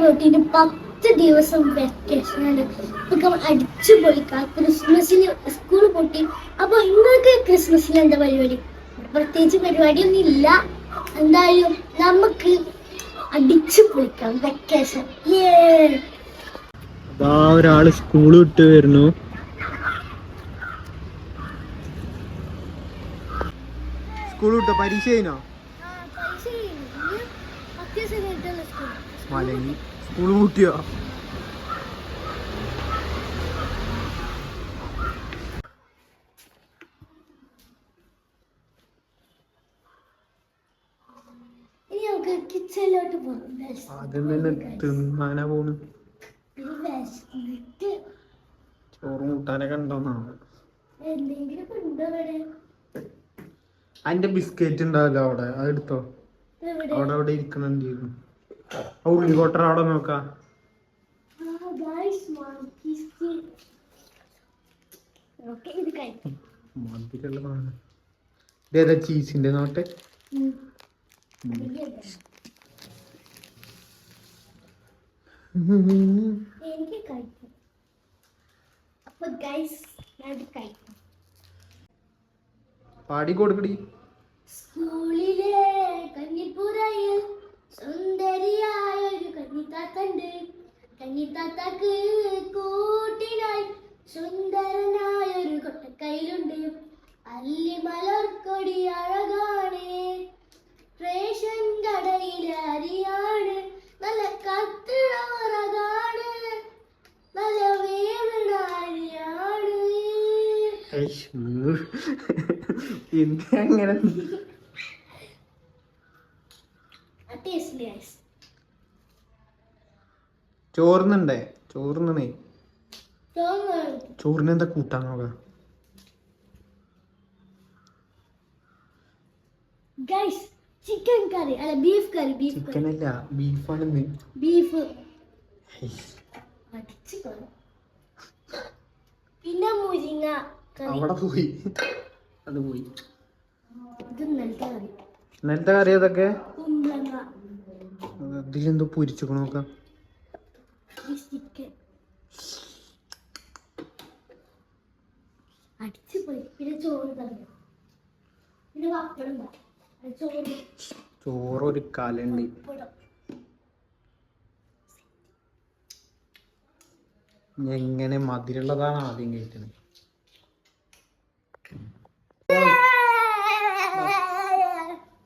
വീട്ടിന് പത്ത് ദിവസം വെക്കേഷൻ ആണ് നമുക്ക് അടിച്ചു പൊളിക്കാം. ക്രിസ്മസിന് സ്കൂൾ പൊട്ടി. അപ്പൊ നിങ്ങൾക്ക് ക്രിസ്മസിന് എന്താ പരിപാടി? പ്രത്യേകിച്ച് പരിപാടിയൊന്നും ഇല്ല എന്തായാലും നമുക്ക് അടിച്ചു പൊളിക്കാം വെക്കേഷൻ അതാ ഒരാൾ സ്കൂൾ വിട്ട് വരുന്നു. സ്കൂൾ വിട്ടോ? പരീക്ഷ കഴിഞ്ഞോ? പരീക്ഷ സ്കൂൾ കൂട്ടിയോ ഇനി നമുക്ക് കിച്ചണിലോട്ട് പോകാം തന്നെ തിന്നാനാ പോണ്. ചോറും കൂട്ടാനൊക്കെ ഉണ്ടോന്നാണ്. ബിസ്ക്കറ്റ് ഉണ്ടാവല്ലോ അവിടെ. അതെടുത്തോ അവിടെ അവിടെ ഇരിക്കണുണ്ടായിരുന്നു ആ ഉള്ളിക്കോട്ടർ അവിടെ നോക്കാം. ഇതേതാ ചീസിന്റെ നോട്ടെ? എനിക്ക് കഴിക്കും. അപ്പൊ ഗൈസ് ഞാൻ കഴിക്കും. പാടി കൊടുക്കടി. സ്കൂളിലെ ഒരു കഞ്ഞിത്താത്തണ്ട് കഞ്ഞിത്താത്തക്ക് കൂട്ടിനായി സുന്ദരനായ ഒരു കൊട്ടക്കൈലുണ്ട് അല്ലിമലർക്കൊടി അഴകാണ്. റേഷൻ കടയിലെ അരിയാണ്. നല്ല കത്തിടവറകാണ് നല്ല വേവണ അരിയാണ്. എന്ത് അങ്ങനെ? ചോറിനുണ്ടേ ചോറുന്നേ ചോറിന് എന്താ കൂട്ടാൻ നോക്കാം? ചിക്കൻ കറി അല്ല ബീഫ് കറി ബീഫ് ചിക്കൻ അല്ല ബീഫ്. പിന്നെ മുരിങ്ങ അവിടെ പോയി. അത് പോയി. ഇന്നലത്തെ കറി. അതൊക്കെ ഇതിലെന്തോ പൊരിച്ചു നോക്കാം ഈ ചിക്കൻ അടിച്ചു പോയി പിന്നെ ചോറ് കറി പിന്നെ പപ്പടം ചോറ് ചോറ്. ഒരു കലുണ്ട് എങ്ങനെ മധുരമുള്ളതാണ് ആദ്യം കഴിക്കണത്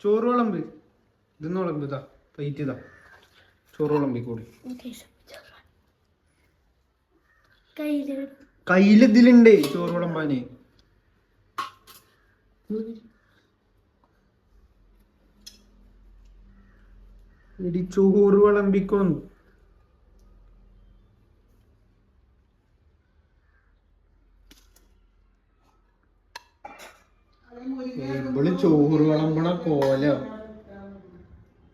ചോറ് വിളമ്പ് ഇതൊന്നും വിളമ്പ് ഇതാ. പ്ലേറ്റ് ഇതാ. ചോറ് വിളമ്പി കൂടി കയ്യിൽ കയ്യിൽ ഇതിലുണ്ട്. ചോറ് വിളമ്പാന് എടി ചോറ് വിളമ്പിക്കോന്ന്. ഇവൾ ചോറ് വിളമ്പണ കോല.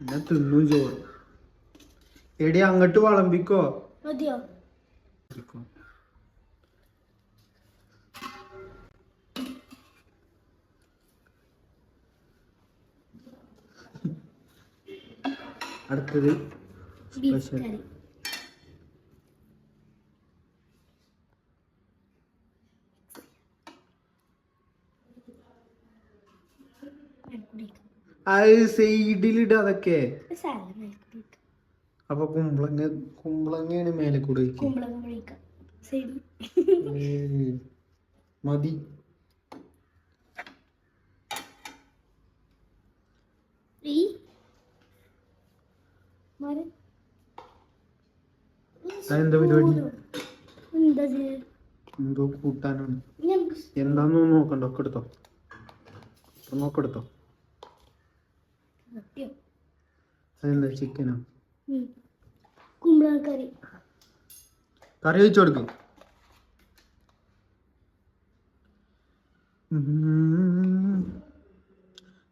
എന്നാ തിന്നു ചോറ്. എടി അങ്ങോട്ട് വിളമ്പിക്കോ. മതിയോ? അടുത്തത്. കറി. അത് സൈഡിലിട അതൊക്കെ. അപ്പൊ കുമ്പളങ്ങ കുമ്പളങ്ങയാണ് മേലെ കൂടെ കുമ്പളങ്ങ. മതി. പരിപാടി? എന്താ? എന്തോ കൂട്ടാനാണ്. എന്താന്നോ നോക്കണ്ട. ഒക്കെ എടുത്തോ? നോക്കെടുത്തോ അതെന്താ ചിക്കനോ ഉം. കറി. കറി വെച്ചു കൊടുക്കും.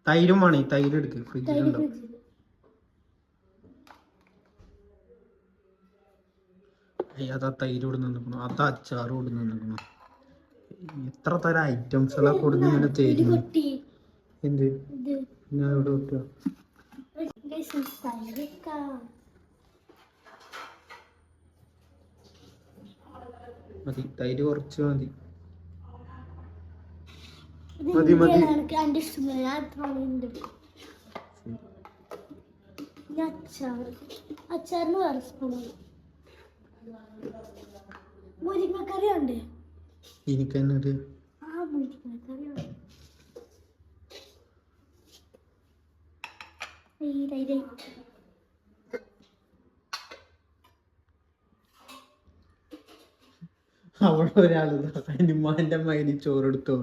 തൈരും വേണേ തൈര് എടുക്ക് ഫ്രിഡ്ജിലുണ്ടോ അതാ തൈര് ഇവിടെ നിന്നിക്കണം അതാ അച്ചാർ ഇവിടെ നിന്നിക്കണം എത്ര തരം ഐറ്റംസ് എല്ലാം കൊടുന്ന് ഇങ്ങനെ തേരും എന്ത്? ഞാൻ ഇവിടെ മതി തൈര് കുറച്ച് മതി. പിന്നെ മതി. അച്ചാറിന് വേറെ സ്പൂൺ മുരിങ്ങക്കറി ഉണ്ട്. എനിക്ക് തന്നെ ഒരു ആ മുരിങ്ങക്കറി ഉണ്ട്. ഈ തൈര് അവിടെ ഒരാൾ ഹനുമാന്റെ മൈനി ചോറെടുത്തോ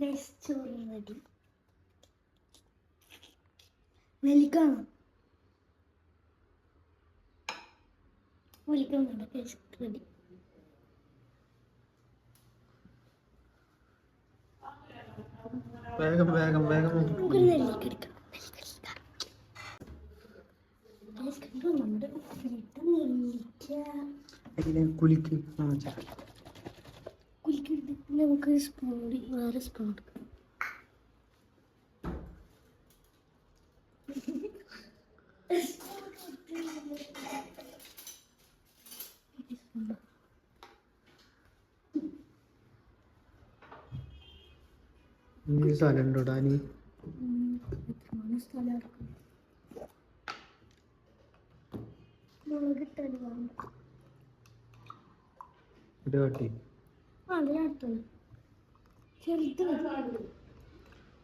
restoradım. Velikanım. Velikanım é da teşekkür ederim. വേഗം വേഗം വേഗം. കുലിക്ക് നമുക്ക് സ്പൂൺ വേറെ സ്പൂൺ എടുക്കാം ഇനി സ്ഥലം ഉണ്ടോ ഡാനി എത്രമാണ് സ്ഥലം എടുക്കും മുളകിട്ടാണ് വേണ്ട ഇത് കാട്ടി ആ അതിനടുത്താണ് ചെറുത് ഡാനി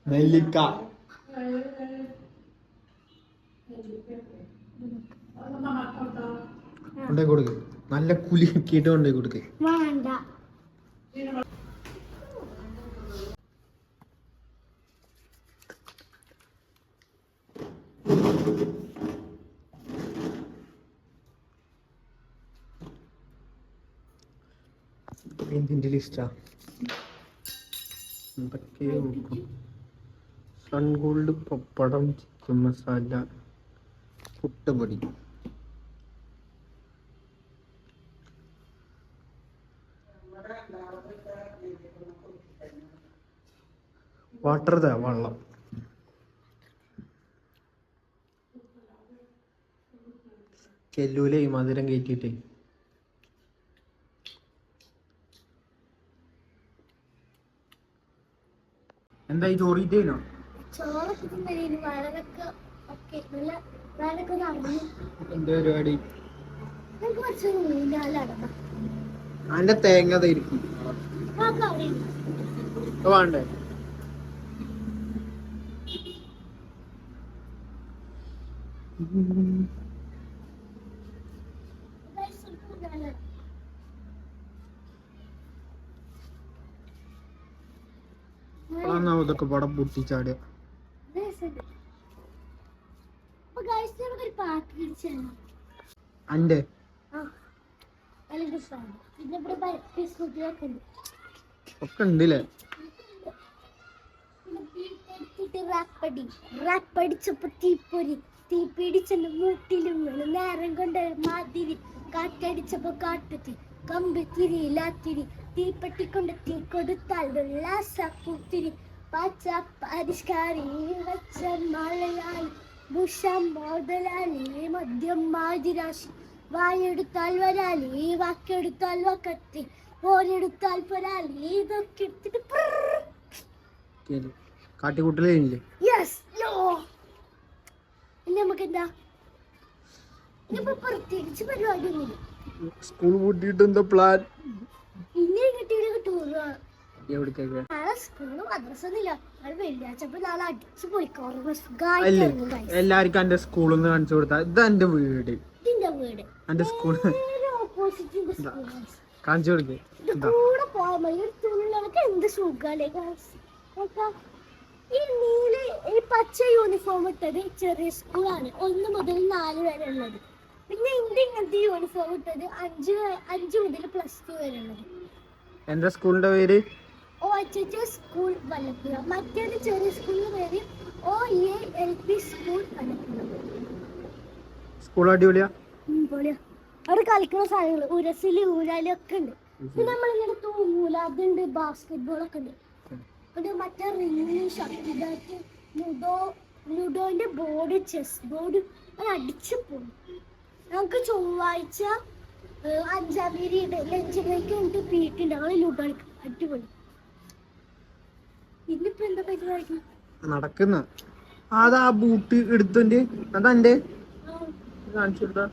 നെല്ലിക്ക. കൊടുക്ക്. നല്ല കുലുക്കിയിട്ട് കൊണ്ടേ കൊടുക്ക്. വേണ്ട. ലിസ്റ്റാ എന്തൊക്കെയോ sun gold pappadam chicken masala പുട്ടുപൊടി. വാട്ടർ താ വെള്ളം. കെല്ലൂലേ മധുരം കയറ്റിട്ടേ ഒക്കെ നല്ല വയറൊക്കെ നടന്നു എന്താ പരിപാടി? അതിന്റെ തേങ്ങ തരിക്കും. വേണ്ടേ? Guys, ഒരു ഊഞ്ഞാലാണ്. അതാണ് ഇതൊക്കെ പടം പൊട്ടിച്ചാടിയ അന്റെ. ഒക്കെ ഉണ്ടല്ലേ? റാപ്പടിച്ചപ്പോ തീപ്പൊരി. തീ പിടിച്ചെന്റെ മൂട്ടിലും വീണ് നേരം കൊണ്ട് മാതിരി. കാറ്റടിച്ചപ്പോ കാട്ടത്തി കമ്പ് തിരിയിലാത്തിരി തീപ്പെട്ടിക്കൊണ്ട് തീ കൊടുത്താൽ ഉല്ലാസക്കുത്തിരി പച്ച പരിഷ്കാരി വെച്ച മലയാളി ഭുഷം മോതലാലി മദ്യം മാതിരാശി. വായെടുത്താൽ വരാലി വാക്കെടുത്താൽ വക്കത്തി. ഓരെടുത്താൽ പൊരാലി ഇതൊക്കെ എടുത്തിട്ട് പ്രിർ. യെസ് യോ ഇനി നമുക്ക് എന്താ ഇനിയിപ്പോ പ്രത്യേകിച്ച് പരിപാടിയൊന്നുമില്ല. സ്കൂൾ പൂട്ടിയിട്ട് എന്താ പ്ലാൻ ഇനി കിട്ടിയ ടൂർ എവിടേക്കൊക്കെ? എല്ലാവർക്കും എന്റെ സ്കൂളിൽ നിന്ന് കാണിച്ചു കൊടുത്താ. ഇതാ എന്റെ വീട്. എന്റെ സ്കൂൾ കാണിച്ചു കൊടുക്കേ. ഈ പച്ച യൂണിഫോം ഇട്ടത് ചെറിയ സ്കൂളാണ് ഒന്ന് മുതൽ നാല് വരെ ഉള്ളത്. പിന്നെ ഇന്ത്യ ഇങ്ങനത്തെ യൂണിഫോം ഇട്ടത് അഞ്ച് അഞ്ചു അഞ്ച് മുതൽ പ്ലസ് ടു വരെ ഉള്ളത്. എന്റെ സ്കൂളിന്റെ പേര്? H school Vallappuzha. മറ്റൊരു ചെറിയ സ്കൂളിൽ പേര് O A L P school Vallappuzha school അടിപൊളിയാ? പൊളിയാ. അവിടെ കളിക്കുന്ന സാധനങ്ങൾ ഉരസിൽ ഊരാലി ഒക്കെ ഉണ്ട്. പിന്നെ നമ്മളിങ്ങനെ തൂങ്ങൂല അതുണ്ട് ബാസ്കറ്റ് ബോൾ ഒക്കെ ഉണ്ട്. പിന്നെ മറ്റേ റിങ് ഷട്ടിൽ ബാറ്റ് ലുഡോ ലുഡോന്റെ ബോർഡ് ചെസ് ബോർഡ് അത് അടിച്ചു പോകും നമുക്ക് ചൊവ്വാഴ്ച അഞ്ചാം തീയതി ലഞ്ച് ബ്രേക്ക് കഴിഞ്ഞിട്ട് പീക്ക് ഉണ്ട്. ഞങ്ങൾ ലുഡോ കളിക്കും അടിപൊളി. നടക്കുന്ന. അതാ ബൂട്ട് എടുത്തോണ്ട്. അതെന്റെ എന്റെ കാണിച്ചു കൊടുത്താ?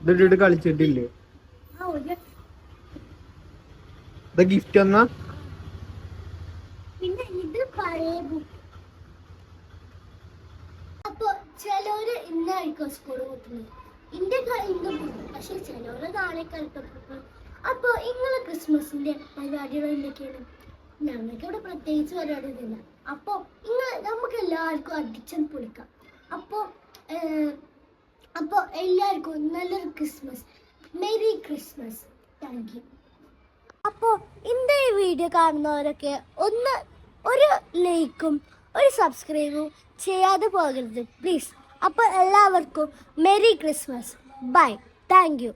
ഇതിട്ടിട്ട് കളിച്ചിട്ടില്ലേ? ഇത്. ഗിഫ്റ്റ് എന്നാ പിന്നെ ഇത് പഴയ ബുക്ക് അപ്പൊ ചിലവര് ഇന്നായിരിക്കും സ്കൂൾ കൂട്ടുന്നത് പക്ഷെ ചിലവര് നാളെ കളിക്കും അപ്പൊ നിങ്ങളെ ക്രിസ്മസിന്റെ പരിപാടികൾ എന്തൊക്കെയാണ്? ഞങ്ങൾക്ക് ഇവിടെ പ്രത്യേകിച്ച് പരിപാടിയൊന്നുമില്ല അപ്പൊ ഇങ്ങൾ നമുക്ക് എല്ലാവർക്കും അടിച്ചൻ പൊളിക്കാം. അപ്പൊ അപ്പോൾ അപ്പൊ എല്ലാവർക്കും നല്ലൊരു Christmas. Merry Christmas. Thank you അപ്പോൾ ഇന്ന് ഈ വീഡിയോ കാണുന്നവരൊക്കെ ഒന്ന് ഒരു ലൈക്കും ഒരു സബ്സ്ക്രൈബും ചെയ്യാതെ പോകരുത്. പ്ലീസ് അപ്പോൾ എല്ലാവർക്കും merry Christmas. Bye thank you